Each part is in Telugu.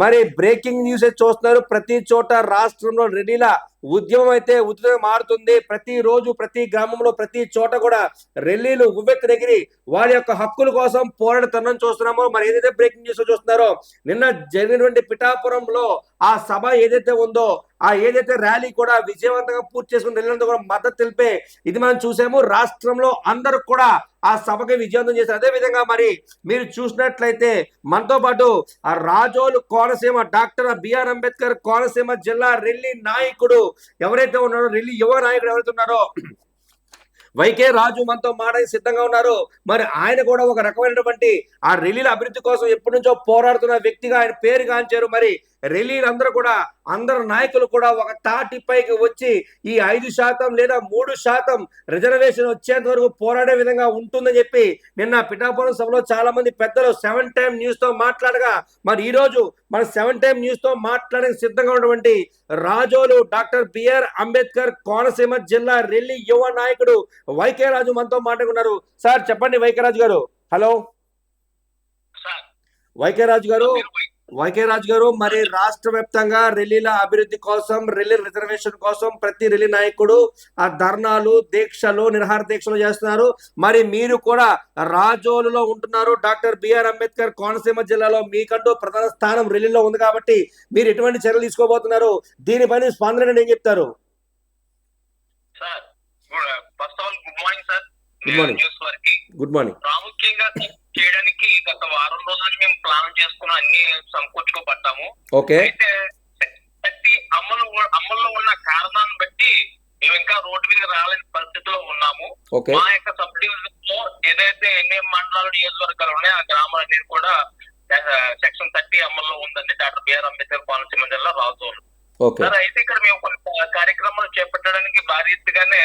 మరి బ్రేకింగ్ న్యూస్ చూస్తున్నారు. ప్రతి చోట రాష్ట్రంలో రెడీలా ఉద్యమం అయితే ఉద్యమం మారుతుంది. ప్రతి రోజు ప్రతి గ్రామంలో ప్రతి చోట కూడా రెల్లీలు ఉవ్వెత్తునెగిరి వారి యొక్క హక్కుల కోసం పోరాడుతున్నాం చూస్తున్నామో. మరి ఏదైతే బ్రేకింగ్ న్యూస్ చూస్తున్నారో నిన్న జరిగినటువంటి పిఠాపురంలో ఆ సభ ఏదైతే ఉందో ఆ ఏదైతే ర్యాలీ కూడా విజయవంతంగా పూర్తి చేసుకుని వెళ్ళినందుకు కూడా మద్దతు తెలిపే ఇది మనం చూసాము. రాష్ట్రంలో అందరూ కూడా ఆ సభకి విజయవంతం చేశారు. అదే విధంగా మరి మీరు చూసినట్లయితే మనతో పాటు ఆ Razole Konaseema doctor B R Ambedkar Konaseema జిల్లా రెల్లి నాయకుడు ఎవరైతే ఉన్నారో రెల్లి యువ నాయకుడు ఎవరైతే ఉన్నారో వైకే రాజు మనతో మాట్లాడి సిద్ధంగా ఉన్నారు. మరి ఆయన కూడా ఒక రకమైనటువంటి ఆ రెల్లీల అభివృద్ధి కోసం ఎప్పటి నుంచో పోరాడుతున్న వ్యక్తిగా ఆయన పేరు గాంచారు. మరి రెల్లీలు అందరూ కూడా అందరు నాయకులు కూడా ఒక తాటిపైకి వచ్చి ఈ ఐదు శాతం లేదా మూడు శాతం రిజర్వేషన్ వచ్చేంత వరకు పోరాడే విధంగా ఉంటుందని చెప్పి నిన్న పిఠాపురం సభలో చాలా మంది పెద్దలు సెవెన్ టైమ్ న్యూస్తో మాట్లాడగా మరి ఈ రోజు మన సెవెన్ టైమ్ న్యూస్తో మాట్లాడడానికి సిద్ధంగా ఉన్నటువంటి Razole doctor B R Ambedkar Konaseema జిల్లా రెల్లి యువ నాయకుడు వైకే రాజు మనతో మాట్లాడుకున్నారు. సార్ చెప్పండి వైకే రాజు గారు. హలో. వైకే రాజు గారు. వైకే రాజు గారు మరి రాష్ట్ర వ్యాప్తంగా రెల్లీల అభివృద్ధి కోసం రెల్లీ రిజర్వేషన్ కోసం ప్రతి రెల్లీ నాయకుడు ఆ ధర్నాలు దీక్షలు నిరహార దీక్షలు చేస్తున్నారు. మరి మీరు కూడా రాజోలులో ఉంటున్నారు. డాక్టర్ బిఆర్ అంబేద్కర్ కోనసీమ జిల్లాలో మీకంటూ ప్రధాన స్థానం రెల్లీలో ఉంది కాబట్టి మీరు ఎటువంటి చర్యలు తీసుకోబోతున్నారు? దీనిపైన స్పందన ఏం చెప్తారు? గుడ్ మార్నింగ్ గుడ్ మార్నింగ్ ప్రాముఖ్యంగా చేయడానికి గత వారం రోజులు మేము ప్లాన్ చేసుకున్న అన్ని సమకూర్చుకోబడ్డాము ఓకే. అయితే ప్రతి అమలు అమల్లో ఉన్న కారణాన్ని బట్టి మేము ఇంకా రోడ్డు మీద రాలేని పరిస్థితిలో ఉన్నాము. మా యొక్క సబ్ డివిజన్లో ఏదైతే ఎన్ని మండలాలు నియోజకవర్గాలు ఉన్నాయో ఆ గ్రామాలన్నీ కూడా సెక్షన్ థర్టీ అమల్లో ఉందండి డాక్టర్ బిఆర్ అంబేద్కర్ కోనసీమ జిల్లా రాజోలు సార్ అయితే ఇక్కడ మేము కొన్ని కార్యక్రమాలు చేపట్టడానికి భారీ ఎత్తుగానే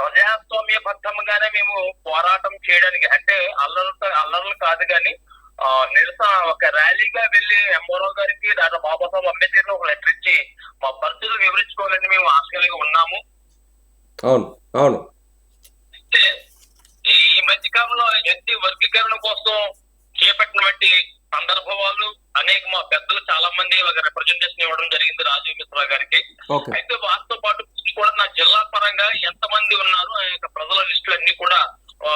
ప్రజాస్వామ్య బద్ధంగానే మేము పోరాటం చేయడానికి అంటే అల్లర్లు అల్లర్లు కాదు కానీ ఆ, నిరసన ఒక ర్యాలీగా వెళ్ళి ఎంఓరో గారికి డాక్టర్ బాబాసాహెబ్ అంబేద్కర్ ఒక లెటర్ ఇచ్చి మా పరిస్థితులు వివరించుకోవాలని మేము ఆశగా ఉన్నాము. అవును అవును. ఈ మధ్య కాలంలో ఎస్టీ వర్గీకరణ కోసం చేపట్టినటువంటి సందర్భాలు అనేక మా పెద్దలు చాలా మంది ఒక రిప్రజెంటేషన్ ఇవ్వడం జరిగింది రాజీవ్ మిశ్రా గారికి. అయితే వాటితో పాటు కూడా నా జిల్లా పరంగా ఎంత మంది ఉన్నారు ఆ యొక్క ప్రజల లిస్టులు అన్ని కూడా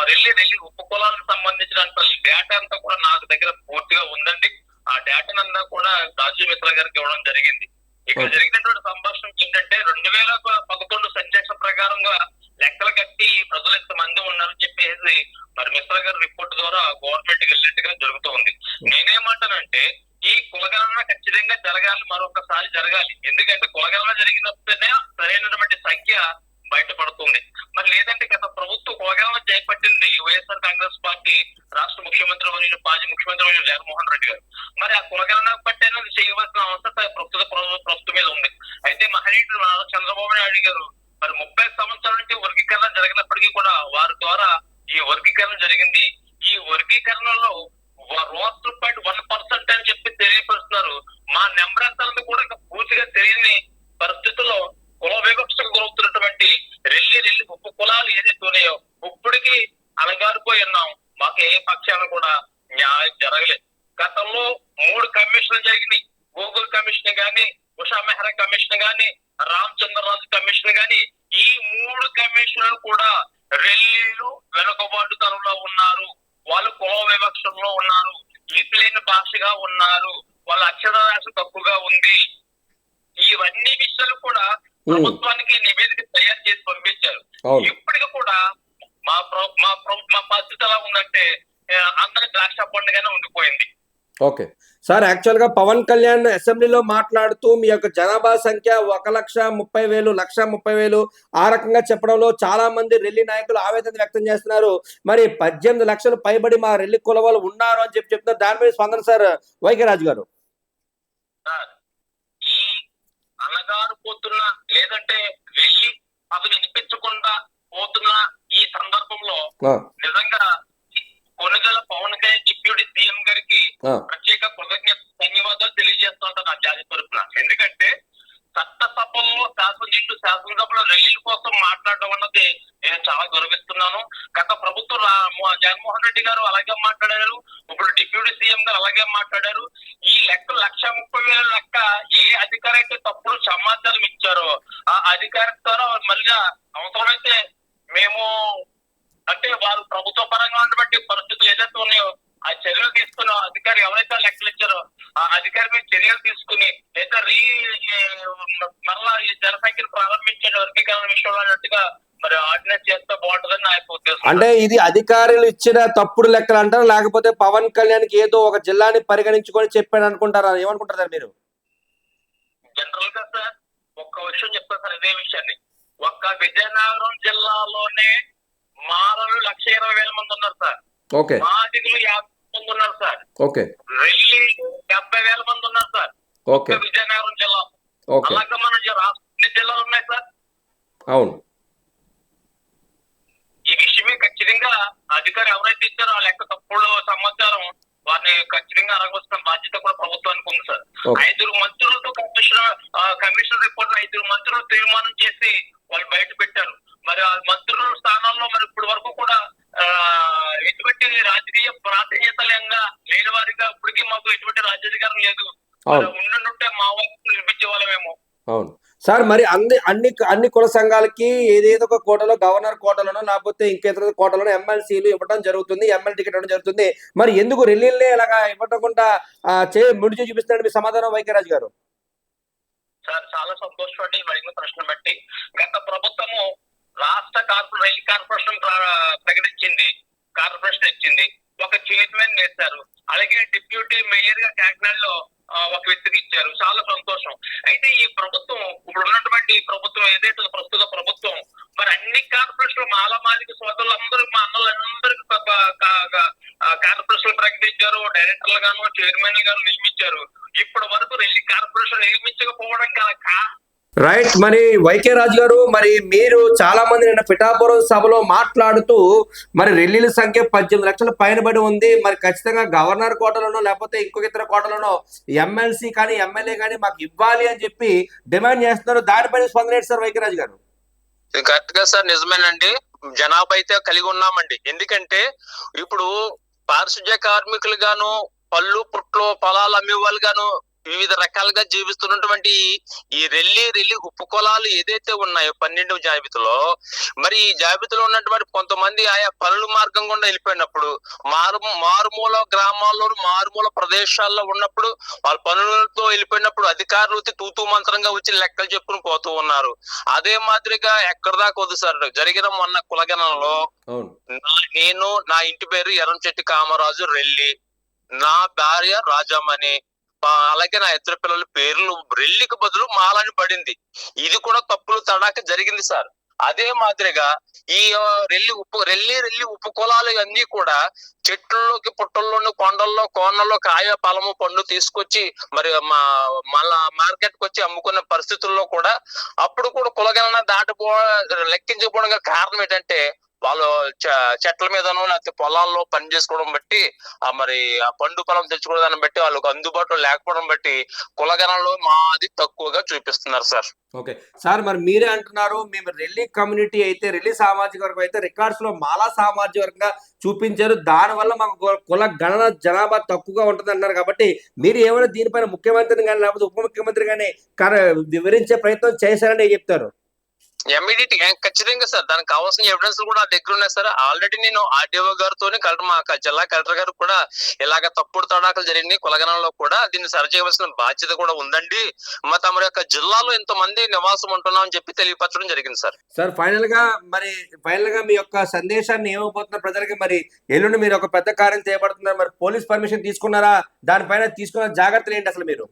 రెల్లి రెల్లి ఉపకులాలకు సంబంధించిన డేటా అంతా కూడా నాకు దగ్గర పూర్తిగా ఉందండి. ఆ డేటా అంతా కూడా రాజీవ్ మిశ్రా గారికి ఇవ్వడం జరిగింది. ఇక్కడ. జరిగినటువంటి సంభాషణ ఏంటంటే రెండు వేల పదకొండు సంచక్ష ప్రకారంగా లెక్కలు కట్టి ప్రజలు ఎంత మంది ఉన్నారని చెప్పేసి మరి మిశ్రా గారి రిపోర్ట్ ద్వారా గవర్నమెంట్ వెళ్ళినట్టుగా జరుగుతోంది. నేనేమంటానంటే ఈ కులగణన ఖచ్చితంగా జరగాలి మరొకసారి జరగాలి. ఎందుకంటే కులగణన జరిగినప్పుడే సరైనటువంటి సంఖ్య బయటపడుతుంది. మరి లేదంటే గత ప్రభుత్వం కులగణన చేపట్టింది వైఎస్ఆర్ కాంగ్రెస్ పార్టీ రాష్ట్ర ముఖ్యమంత్రి వర్యులు మాజీ ముఖ్యమంత్రి వర్యులు జగన్మోహన్ రెడ్డి గారు. మరి ఆ కులగణన బట్టి చేయవలసిన అవసరం ప్రస్తుత ప్రభు- ప్రభుత్వం మీద ఉంది. అయితే మహనీయుడు చంద్రబాబు నాయుడు గారు మరి ముప్పై సంవత్సరాల నుంచి వర్గీకరణ జరిగినప్పటికీ కూడా వారి ద్వారా ఈ వర్గీకరణ జరిగింది. ఈ వర్గీకరణలో రోస్టర్ పాయింట్ వన్ పర్సెంట్ అని చెప్పి తెలియపరుస్తున్నారు. మా నెంబర్ ఎంత కూడా పూర్తిగా తెలియని పరిస్థితుల్లో కుల వివక్షకు గురవుతున్నటువంటి రెల్లి రెల్లి ఉప కులాలు ఏదైతే ఉన్నాయో ఇప్పటికీ అలగారిపోయి ఉన్నాం. మాకు ఏ పక్షాన కూడా న్యాయం జరగలేదు. గతంలో మూడు కమిషన్లు జరిగినాయి. గూగుల్ కమిషన్ గాని ఉషా మెహ్రా కమిషన్ గాని రామచంద్రరాజు కమిషన్ గాని ఈ మూడు కమిషన్లు కూడా రెల్లీలు వెనుకబాటుతనంలో ఉన్నారు. వాళ్ళు కుల వివక్షలో ఉన్నారు. లిపిలేని భాషగా ఉన్నారు. వాళ్ళ అక్షరాస్యత తక్కువగా ఉంది. ఇవన్నీ విషయాలు కూడా ప్రభుత్వానికి నివేదిక తయారు చేసి పంపించారు. ఇప్పటికి కూడా మా ప్ర- మా మా పరిస్థితి ఎలా ఉందంటే అందరి ద్రాక్ష పండుగనే ఉండిపోయింది. ఓకే. సార్ యాక్చువల్గా పవన్ కళ్యాణ్ అసెంబ్లీలో మాట్లాడుతూ మీ యొక్క జనాభా సంఖ్య ఒక లక్ష ముప్పై వేలు లక్ష ముప్పై వేలు ఆ రకంగా చెప్పడంలో చాలా మంది రెల్లి నాయకులు ఆవేదన వ్యక్తం చేస్తున్నారు. మరి పద్దెనిమిది లక్షలు పైబడి మా రెల్లి కుల ఉన్నారు అని చెప్పి చెప్తున్నారు. దాని మీద స్పందన సార్ వైకే రాజు గారు. పోతున్న లేదంటే వెళ్ళి వినిపించకుండా పోతున్న ఈ సందర్భంలో నిజంగా కొనుగోల పవన్ కళ్యాణ్ డిప్యూటీ సీఎం గారికి ఆ, ప్రత్యేక కృతజ్ఞత ధన్యవాదాలు తెలియజేస్తూ ఉంటాను నా జాతి తరఫున ఎందుకంటే చట్టసభల్లో శాసన శాసనసభలో రైలు కోసం మాట్లాడడం అన్నది నేను చాలా గౌరవిస్తున్నాను. గత ప్రభుత్వం జగన్మోహన్ రెడ్డి గారు అలాగే మాట్లాడారు. ఇప్పుడు డిప్యూటీ సీఎం గారు అలాగే మాట్లాడారు. ఈ లెక్క లక్ష ముప్పై వేల లెక్క ఏ అధికారి అయితే తప్పుడు సమాచారం ఇచ్చారో ఆ అధికారి ద్వారా మళ్ళీ అవసరమైతే మేము అంటే వారు ప్రభుత్వ పరంగా ఉన్నటువంటి పరిస్థితులు ఏదైతే ఉన్నాయో ఆ చర్యలు తీసుకున్న అధికారి ఎవరైతే లెక్కలు ఇచ్చారో ఆ అధికారి మీద చర్యలు తీసుకుని లేదా రీ మళ్ళా ఈ జనసంఖ్యను ప్రారంభించే వర్గీకరణ విషయంలో అన్నట్టుగా మరి ఆర్డినెన్స్ చేస్తే బాగుంటుందని నా యొక్క ఉద్దేశం. అంటే ఇది అధికారులు ఇచ్చిన తప్పుడు లెక్కలు అంటారా? లేకపోతే పవన్ కళ్యాణ్కి ఏదో ఒక జిల్లాని పరిగణించుకొని చెప్పాడు అనుకుంటారా? ఏమనుకుంటారు సార్ మీరు? జనరల్గా సార్ ఒక్క విషయం చెప్తాను సార్ ఇదే విషయాన్ని. ఒక్క విజయనగరం జిల్లాలోనే మారలు లక్ష ఇరవై వేల మంది ఉన్నారు సార్. ఓకే. మాదిగులు యాభై మంది ఉన్నారు సార్. ఓకే. రెల్లీలు డెబ్బై వేల మంది ఉన్నారు సార్. ఓకే. విజయనగరం జిల్లా. ఓకే. అలాగే మన రాష్ట్ర జిల్లాలు ఉన్నాయి సార్. అవును. ఈ విషయమే ఖచ్చితంగా అధికారి ఎవరైతే ఇచ్చారో ఆ లెక్క తప్పుడు సమాచారం వారిని ఖచ్చితంగా అరగవలసిన బాధ్యత కూడా ప్రభుత్వానికి ఉంది సార్. ఓకే. ఐదుగురు మంత్రులతో కమిషనర్ ఆ, కమిషనర్ రిపోర్ట్ ఐదుగురు మంత్రులు తీర్మానం చేసి వాళ్ళు బయట పెట్టారు. మరి ఆ మంత్రుల స్థానాల్లో మరి ఇప్పటి వరకు కూడా ఆ, ఎటువంటి రాజకీయ ప్రాధాన్యతలంగా లేని వారిగా ఇప్పటికీ మాకు ఎటువంటి రాజ్యాధికారం లేదు. ఉండుంటే మా వైపు నిర్మించే వాళ్ళమేమో అవును. సార్ మరి అన్ని అన్ని అన్ని కుల సంఘాలకి ఏదేదో ఒక కోటలో గవర్నర్ కోటలోనో లేకపోతే ఇంకేతర కోటలోనో ఎమ్మెల్సీలు ఇవ్వడం జరుగుతుంది ఎమ్మెల్యే టికెట్ ఇవ్వడం జరుగుతుంది. మరి ఎందుకు రెల్లీలనే ఇలాగా ఇవ్వకుండా చే ముడిచి చూపిస్తున్నాడు మీ సమాధానం వైద్యరాజు గారు? సార్ చాలా సంతోషం అండి అడిగిన ప్రశ్న బట్టి గత ప్రభుత్వము రాష్ట్ర రైలు కార్పొరేషన్ ప్ర- ప్రకటించింది. కార్పొరేషన్ ఇచ్చింది. ఒక చైర్మన్ వేశారు. అలాగే డిప్యూటీ మేయర్గా కాకినాడలో ఒక వ్యక్తికి ఇచ్చారు. చాలా సంతోషం. అయితే ఈ ప్రభుత్వం ఇప్పుడు ఉన్నటువంటి ప్రభుత్వం ఏదైతే ప్రస్తుత ప్రభుత్వం మరి అన్ని కార్పొరేషన్లు మాలమాదిక సోదరులందరూ మా అన్నలందరికీ కార్పొరేషన్ ప్రకటించారు. డైరెక్టర్లు గాను చైర్మన్ గాను నియమించారు. ఇప్పటి వరకు రెండు కార్పొరేషన్ నియమించకపోవడం గల రైట్ మరి వైకే రాజు గారు మరి మీరు చాలా మంది నిన్న పిఠాపురం సభలో మాట్లాడుతూ మరి రెల్లీల సంఖ్య పద్దెనిమిది లక్షల పైన పడి ఉంది. మరి ఖచ్చితంగా గవర్నర్ కోటలోనో లేకపోతే ఇంకొక ఇతర కోటలోనో ఎమ్మెల్సీ కానీ ఎమ్మెల్యే కానీ మాకు ఇవ్వాలి అని చెప్పి డిమాండ్ చేస్తున్నారు. దానిపైన స్పందన సార్ వైకే రాజు గారు? కరెక్ట్గా సార్ నిజమేనండి. జనాభా అయితే కలిగి ఉన్నామండి. ఎందుకంటే ఇప్పుడు పారిశుధ్య కార్మికులు గాను పళ్ళు పుట్లు పొలాలు అమ్మే వాళ్ళు గాను వివిధ రకాలుగా జీవిస్తున్నటువంటి ఈ రెల్లి రెల్లి ఉప్పు కులాలు ఏదైతే ఉన్నాయో పన్నెండు జాబితాలో మరి ఈ జాబితాలో ఉన్నటువంటి కొంతమంది ఆయా పనుల మార్గం గుండా వెళ్ళిపోయినప్పుడు మారు మారుమూల గ్రామాల్లో మారుమూల ప్రదేశాల్లో ఉన్నప్పుడు వాళ్ళ పనులతో వెళ్ళిపోయినప్పుడు అధికారులు వచ్చి తూతూ మంత్రంగా వచ్చి లెక్కలు చెప్పుకుని పోతూ ఉన్నారు. అదే మాదిరిగా ఎక్కడ దాకా వద్దు సార్ జరిగిన మొన్న నా- నేను నా ఇంటి పేరు ఎర్రంచెట్టి కామరాజు రెల్లి నా భార్య రాజమ్మని అలాగే నా ఇద్దరు పిల్లల పేర్లు రెల్లికి బదులు మాలని పడింది. ఇది కూడా తప్పులు తడాక జరిగింది సార్. అదే మాదిరిగా ఈ రెల్లి ఉప్పు రెల్లి రెల్లి ఉప్పు కులాలు ఇవన్నీ కూడా చెట్లలోకి పుట్టల్లోని కొండల్లో కోనల్లో కాయ పలము పండు తీసుకొచ్చి మరి మా మళ్ళా మార్కెట్కి వచ్చి అమ్ముకునే పరిస్థితుల్లో కూడా అప్పుడు కూడా కులగణన దాటిపో లెక్కించకపోవడం కారణం ఏంటంటే వాళ్ళు చె- చెట్ల మీదనో లేకపోతే పొలాల్లో పని చేసుకోవడం బట్టి ఆ మరి ఆ పండు పొలం తెచ్చుకోవడం బట్టి వాళ్ళకి అందుబాటులో లేకపోవడం బట్టి కులగణంలో మాది తక్కువగా చూపిస్తున్నారు సార్. ఓకే. సార్ మరి మీరే అంటున్నారు మేము రెల్లి కమ్యూనిటీ అయితే రెల్లి సామాజిక వర్గం అయితే రికార్డ్స్లో మాలా సామాజిక వర్గంగా చూపించారు. దాని వల్ల మాకు కుల గణన జనాభా తక్కువగా ఉంటుంది అన్నారు కాబట్టి మీరు ఏమైనా దీనిపైన ముఖ్యమంత్రిని కానీ లేకపోతే ఉప ముఖ్యమంత్రి కానీ వివరించే ప్రయత్నం చేశారని చెప్తారు. ఇమ్మీడియట్ ఖచ్చితంగా సార్. దానికి కావాల్సిన ఎవిడెన్స్ కూడా దగ్గర ఉన్నాయి సార్. ఆల్రెడీ నేను ఆర్డీఓ గారితో కలెక్టర్ మా జిల్లా కలెక్టర్ గారు కూడా ఇలాగ తప్పుడు తడాకలు జరిగినాయి. కులగనంలో కూడా దీన్ని సరిచేయవలసిన బాధ్యత కూడా ఉందండి. మా తమ యొక్క జిల్లాలో ఇంతమంది నివాసం ఉంటున్నాం అని చెప్పి తెలియపరచడం జరిగింది సార్. సార్ ఫైనల్గా మరి ఫైనల్గా మీ యొక్క సందేశాన్ని ఏమైపోతున్న ప్రజలకి మరి ఎల్లుండి మీరు ఒక పెద్ద కార్యం చేయబడుతున్నారు మరి పోలీస్ పర్మిషన్ తీసుకున్నారా? దానిపైన తీసుకున్న జాగ్రత్తలు ఏంటి అసలు మీరు?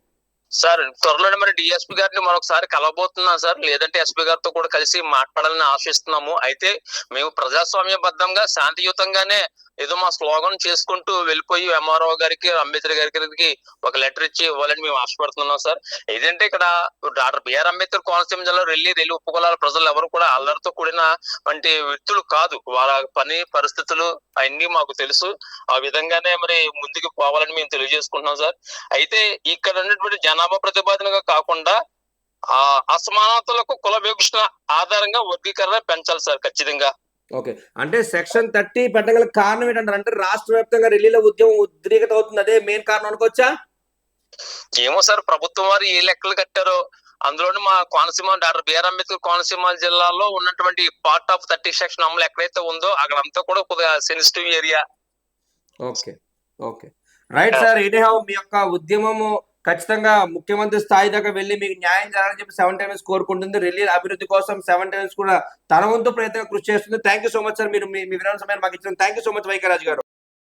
సార్ త్వరలోనే మరి డిఎస్పీ గారిని మరొకసారి కలవబోతున్నాం సార్. లేదంటే ఎస్పీ గారితో కూడా కలిసి మాట్లాడాలని ఆశిస్తున్నాము. అయితే మేము ప్రజాస్వామ్యబద్ధంగా శాంతియుతంగానే ఏదో మా స్లోగన్ చేసుకుంటూ వెళ్ళిపోయి ఎంఆర్ఓ గారికి అంబేద్కర్ గారికి ఒక లెటర్ ఇచ్చి ఇవ్వాలని మేము ఆశపడుతున్నాం సార్. ఏదంటే ఇక్కడ డాక్టర్ బిఆర్ అంబేద్కర్ కోనసీమ జిల్లాలో రెల్లి రెల్లి ఉప్పుకొలాల ప్రజలు ఎవరు కూడా అల్లరితో కూడిన వంటి వ్యక్తులు కాదు. వాళ్ళ పని పరిస్థితులు అన్ని మాకు తెలుసు. ఆ విధంగానే మరి ముందుకు పోవాలని మేము తెలియజేసుకుంటున్నాం సార్. అయితే ఇక్కడ ఉన్నటువంటి జనాభా ప్రతిపాదనగా కాకుండా ఆ అసమానతలకు కుల వివక్షణ ఆధారంగా వర్గీకరణ పెంచాలి సార్ ఖచ్చితంగా. ఓకే. అంటే సెక్షన్ థర్టీ పెట్టగల కారణం ఏంటంటారు? అంటే రాష్ట్ర వ్యాప్తంగా ఢిల్లీలో ఉద్యమం ఉద్రిక్తత అవుతుంది. అదే మెయిన్ కారణం అనుకోవచ్చా? ఏమో సార్ ప్రభుత్వం వారు ఏ లెక్కలు కట్టారో. అందులోని మా Konaseema doctor B R Ambedkar Konaseema జిల్లాలో ఉన్నటువంటి పార్ట్ ఆఫ్ థర్టీ సెక్షన్ అమలు ఎక్కడైతే ఉందో అక్కడంతా కూడా కొద్దిగా sensitive area okay. Okay. Right sir anyhow మీ యొక్క ఉద్యమము ఖచ్చితంగా ముఖ్యమంత్రి స్థాయి దాకా వెళ్ళి మీకు న్యాయం జరగాలని చెప్పి సెవెన్ టైమ్స్ కోరుకుంటుంది. ఢిల్లీ అభివృద్ధి కోసం సెవెన్ టైమ్స్ కూడా తన వంతు ప్రయత్నం కృషి చేస్తుంది. Thank you so much sir మీరు మీ మీ విరామ సమయాన్ని మాకు ఇచ్చిన thank you so much Vaikaraj గారు.